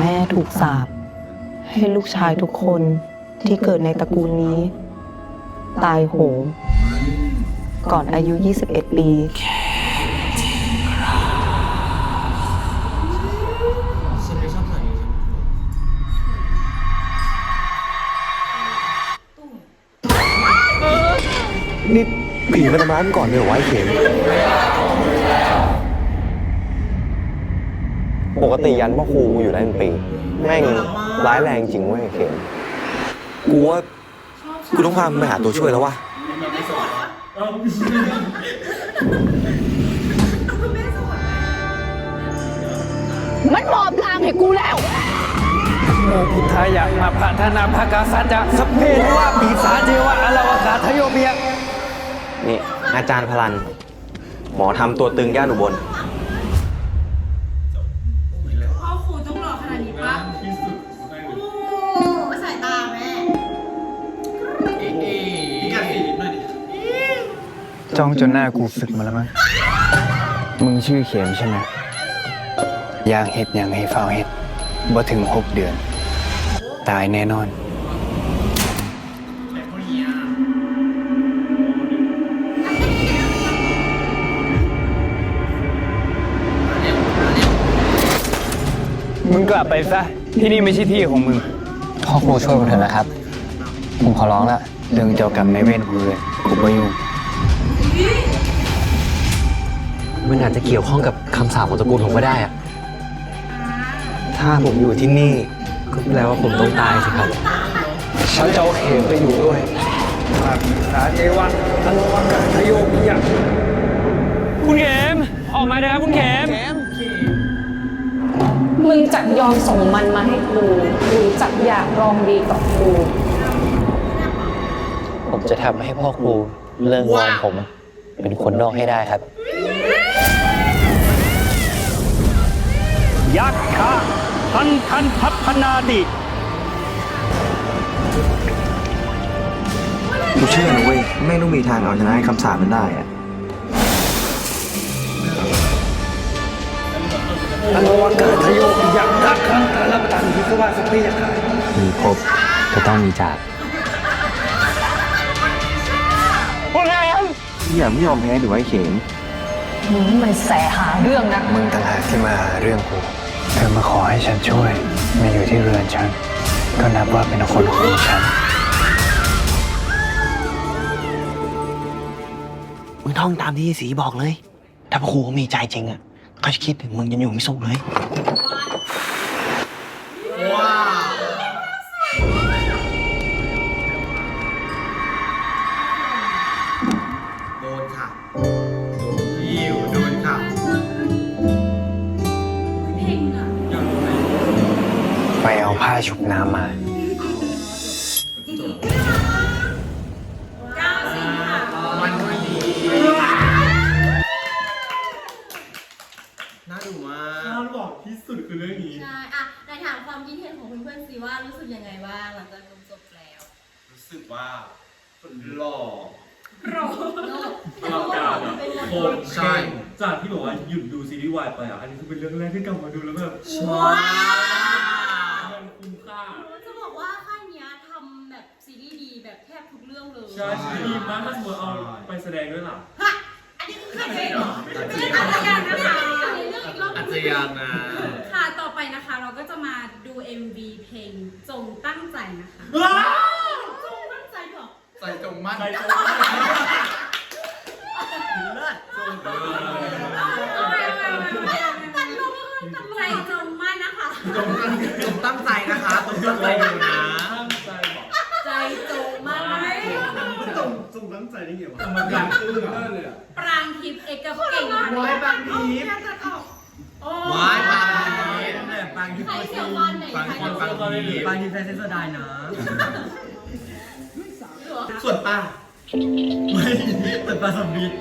แม่ถูกสาปให้ลูกชายทุกคนที่เกิดในตระกูลนี้ ตายโหงก่อนอายุ 21 ปี นี่ผีมันทำร้าอันก่อนเลยเหรอวะไอ้เข็ม ปกติยันพ่อครูกูอยู่ได้เป็นปี แม่งร้ายแรงจริงเว้ยไอ้เข็มกูว่ากูต้องพามึงไปหาตัวช่วยแล้ววะมันมอบลางให้กูแล้วโมพุทธายะมาพัฒนาภากาสัจจะสพเพทวะปีศาจเทวะอลาวกาทโยเมียนี่อาจารย์พลัน หมอทำตัวตึงย่านอุบล จ้องจนหน้ากูสึกมาแล้วมั้ง มึงชื่อเข็มใช่ไหมอยากเห็ดอย่างให้เฝ้าเห็ดบ่ถึงหกเดือน ตายแน่นอน มึงกลับไปซะ ที่นี่ไม่ใช่ที่ของมึง พ่อครูช่วยกูเถอะนะครับ ผมขอร้องละ เรื่องเจ้ากรรมในายเวรกูเลยกูไม่ยุ่ง มันอาจจะเกี่ยวข้องกับคำสาปของตระกูลผมก็ได้อะถ้าผมอยู่ที่นี่ก็แปลว่าผมต้องตายสิครับ ฉันจะเอาเข็มไปอยู่ด้วยข้าปีศาจเทวันอลวกาทโยมิยะคุณเข็มออกมาเลยครับคุณเข็มมึงจักยอมส่งมันมาให้กูหรือจักอยากลองดีกับกู ผมจะทำให้พ่อครูเลิกงอนผม เป็นคนนอกให้ได้ครับ ยักษ์คะพันพันพัพนาติกูเชื่อนะเว้ยแม่งต้องมีทางเอาชนะไอ้คำสาปมันได้อะอลวกาทโยมิยะทักขันตะลับตันพิศวาสเปียกายมีพบก็ต้องมีจากที่อย่าไม่ยอมแพ้หรือว่าไอ้เข็มมึงนี่มันแสหาเรื่องนะมึงต่างหากที่มาหาเรื่องกูเธอมาขอให้ฉันช่วยมาอยู่ที่เรือนฉัน ก็นับว่าเป็นคนของฉันมึงท่องตามที่สีบอกเลย ถ้าพระครูเขามีใจจริงอะเขาจะคิดถึงมึงยันอยู่ไม่สุขเลย ว้าว ชุบน้ำมาเก้าสิงหาคมมันไม่ดีน่าดูมากน่าบอกที่สุดคือเรื่องนี้ ใช่อะในถามความคิดเห็นของเพื่อนๆสิว่ารู้สึกยังไงบ้างหลังจากดูจบแล้ว รู้สึกว่าหล่อโรโลกาเป็นหมดคนใช่จากที่บอกว่าหยุดดูซีรีส์วายไปอะ อันนี้คือเป็นเรื่องแรกที่กลับมาดูแล้วแบบว้าว มันคุ้มค่า จะบอกว่าค่ายเนี้ยทำแบบซีรีส์ดีแบบแทบทุกเรื่องเลย ใช่ใช่ดีมากถ้าสมมติเอาไปแสดงด้วยล่ะฮะอันนี้คือค่าเพลงเหรอไม่ใช่ต่างกันะคะอันนี้เรื่องอีกรอบอาจจะยังนะ ค่ะต่อไปนะคะเราก็จะมาดู MV เพลงจงตั้งใจนะคะจงตั้งใจเหรอใจจงมั่นใจจงเลิศจงตั้งใจเอาไปเอาไปเอาไปตัดลงใจจงมั่นนะคะจงตั้งใจนะคะจงตั้งใจนะ ตั้งใจบอก ใจจงมั่นไหม จงจงตั้งใจ ได้ไงวะมันการตื้อเลยอะปรางทิพย์เอกเก่งว้ายบางทีโอ้ว้ายบางทีบางทีใครเสียวฟันไหนบางใครคนเสียวบางฟันทีบางทีแฟนเซนสดายนะส่วนป้าไม่ส่วนป้าสมบิด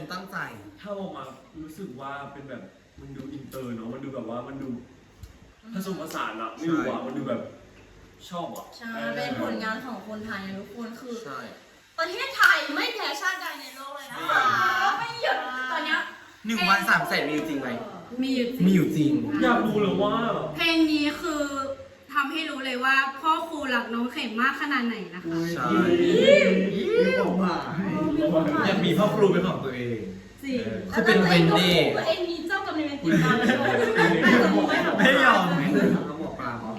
งตั้งใจ ถ้าออกมารู้สึกว่าเป็นแบบมันดูอินเตอร์เนาะมันดูแบบว่ามันดูผสมผสานอะไม่รู้อะมันดูแบบชอบอะใช่เป็นผลงานของคนไทยนะทุกคนคือ ใช่ ประเทศไทยไม่แพ้ชาติใดในโลกเลยนะคะไม่หยุดตอนนี้หนึ่งวันสามแสนมีอยู่จริงไหมมีอยู่จริง มีอยู่จริง อยากดูเลยว่า เพลงนี้คือ ทำให้รู้เลยว่า พ่อครูหลักน้องเข็มมากขนาดไหนนะคะ ใช่ มีความหมายอยากมีพ่อครูเป็นของตัวเองเขาเป็นเวนดี้ตัวเองมีเจ้ากรรมนายเวรติดตามไม่ยอม ไม่ยอม น้องปลาเหรอ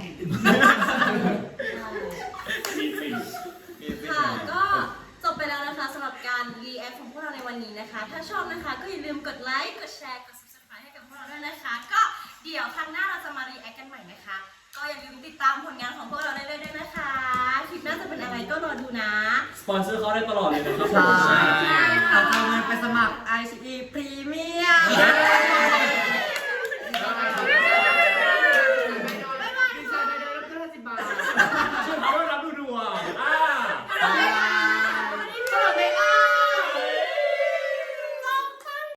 เรใช่ใอาเงินไปสมัคร ICE Premium